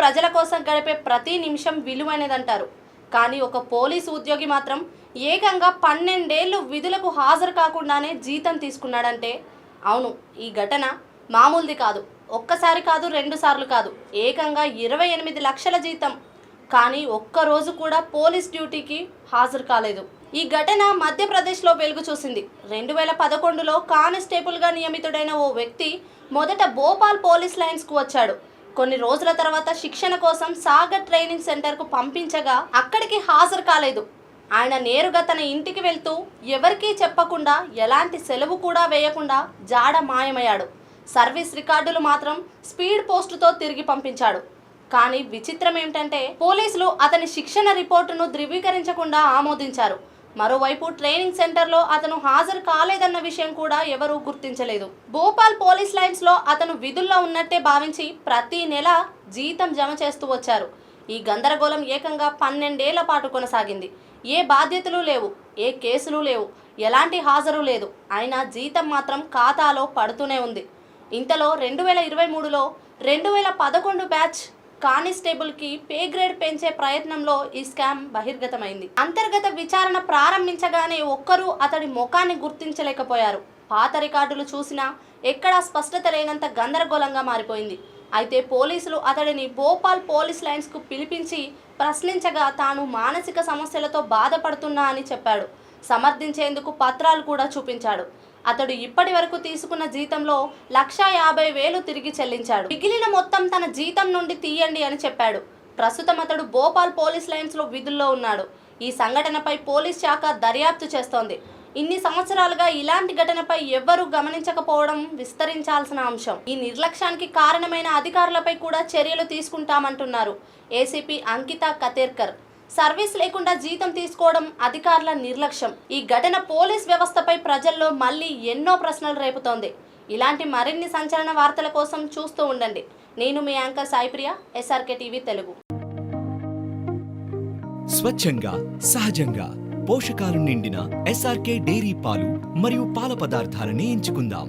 ప్రజల కోసం గడిపే ప్రతి నిమిషం విలువైనదంటారు. కానీ ఒక పోలీసు ఉద్యోగి మాత్రం ఏకంగా పన్నెండేళ్ళు విధులకు హాజరు కాకుండానే జీతం తీసుకున్నాడంటే అవును ఈ ఘటన మామూలుది కాదు. ఒక్కసారి కాదు రెండు సార్లు కాదు. ఏకంగా ఇరవై ఎనిమిది లక్షల జీతం. కానీ ఒక్కరోజు కూడా పోలీస్ డ్యూటీకి హాజరు కాలేదు. ఈ ఘటన మధ్యప్రదేశ్లో వెలుగు చూసింది. రెండు వేల పదకొండులో కానిస్టేబుల్గా నియమితుడైన ఓ వ్యక్తి మొదట భోపాల్ పోలీస్ లైన్స్కు వచ్చాడు. కొన్ని రోజుల తర్వాత శిక్షణ కోసం సాగర్ ట్రైనింగ్ సెంటర్కు పంపించగా అక్కడికి హాజరు కాలేదు. ఆయన నేరుగా తన ఇంటికి వెళ్తూ ఎవరికీ చెప్పకుండా ఎలాంటి సెలవు కూడా వేయకుండా జాడ మాయమయ్యాడు. సర్వీస్ రికార్డులు మాత్రం స్పీడ్ పోస్టుతో తిరిగి పంపించాడు. కానీ విచిత్రం ఏమిటంటే పోలీసులు అతని శిక్షణ రిపోర్టును ధృవీకరించకుండా ఆమోదించారు. మరోవైపు ట్రైనింగ్ సెంటర్లో అతను హాజరు కాలేదన్న విషయం కూడా ఎవరూ గుర్తించలేదు. భోపాల్ పోలీస్ లైన్స్లో అతను విధుల్లో ఉన్నట్టే భావించి ప్రతి నెల జీతం జమ చేస్తూ వచ్చారు. ఈ గందరగోళం ఏకంగా పన్నెండేళ్ళ పాటు కొనసాగింది. ఏ బాధ్యతలు లేవు ఏ కేసులు లేవు ఎలాంటి హాజరు లేదు అయినా జీతం మాత్రం ఖాతాలో పడుతూనే ఉంది. ఇంతలో రెండు వేల ఇరవై మూడులో రెండు వేల పదకొండు బ్యాచ్ కానిస్టేబుల్కి పే గ్రేడ్ పెంచే ప్రయత్నంలో ఈ స్కామ్ బహిర్గతమైంది. అంతర్గత విచారణ ప్రారంభించగానే ఒక్కరూ అతడి ముఖాన్ని గుర్తించలేకపోయారు. పాత రికార్డులు చూసినా ఎక్కడా స్పష్టత లేనంత గందరగోళంగా మారిపోయింది. అయితే పోలీసులు అతడిని భోపాల్ పోలీస్ లైన్స్కు పిలిపించి ప్రశ్నించగా తాను మానసిక సమస్యలతో బాధపడుతున్నా అని చెప్పాడు. సమర్థించేందుకు పత్రాలు కూడా చూపించాడు. అతడు ఇప్పటి వరకు తీసుకున్న జీతంలో లక్షా యాభై వేలు తిరిగి చెల్లించాడు. మిగిలిన మొత్తం తన జీతం నుండి తీయండి అని చెప్పాడు. ప్రస్తుతం అతడు భోపాల్ పోలీస్ లైన్స్లో విధుల్లో ఉన్నాడు. ఈ సంఘటనపై పోలీస్ శాఖ దర్యాప్తు చేస్తోంది. ఇన్ని సంవత్సరాలుగా ఇలాంటి ఘటనపై ఎవ్వరూ గమనించకపోవడం విస్తరించాల్సిన అంశం. ఈ నిర్లక్ష్యానికి కారణమైన అధికారులపై కూడా చర్యలు తీసుకుంటామంటున్నారు. ఏసీపీ అంకిత కతేర్కర్. సర్వీస్ లేకుండా జీతం తీసుకోవడం అధికారుల నిర్లక్ష్యం. ఈ ఘటన పోలీస్ వ్యవస్థపై ప్రజల్లో మళ్ళీ ఎన్నో ప్రశ్నలు రేపుతోంది. ఇలాంటి మరిన్ని సంచలన వార్తల కోసం చూస్తూ ఉండండి. నేను మీ anchor Saipriya S R K TV Telugu. స్వచ్ఛంగా సహజంగా పోషకాలు నిండిన ఎస్ఆర్కే డైరీ పాలు మరియు పాల పదార్థాలని ఎంచుకుందాం.